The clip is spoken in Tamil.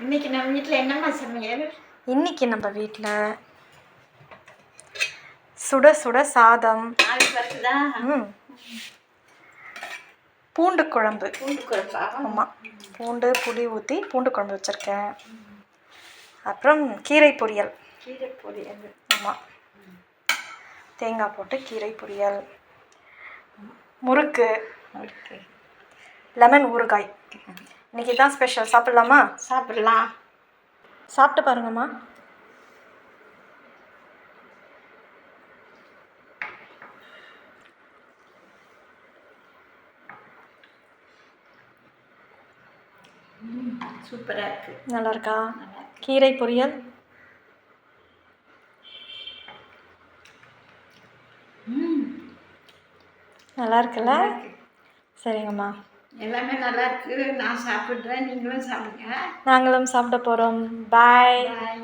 இன்னைக்கு நம்ம வீட்டில் என்னம்மா சமையல் இன்னைக்கு நம்ம வீட்டில் சுட சுட சாதம். ம். பூண்டு குழம்பு. பூண்டு குழப்பா ஆமாம் பூண்டு புளி ஊற்றி பூண்டு குழம்பு வச்சுருக்கேன். அப்புறம் கீரை பொரியல். கீரை பொரியல். ஆமாம் தேங்காய் போட்டு கீரை பொரியல். முறுக்கு. லெமன் ஊறுகாய். இன்னைக்கு தான் ஸ்பெஷல் சாப்பிட்லாமா? சாப்பிடலாம். சாப்பிட்டு பாருங்கம்மா. சூப்பராக இருக்குது நல்லா இருக்கா நல்லா இருக்கு. கீரை பொரியல்? நல்லா இருக்குல்ல. சரிங்கம்மா. எல்லாமே நல்லா இருக்கு நான் சாப்பிட்றேன். நீங்களும் சாப்பிடுங்க. நாங்களும் சாப்பிட போகிறோம் பாய் பாய்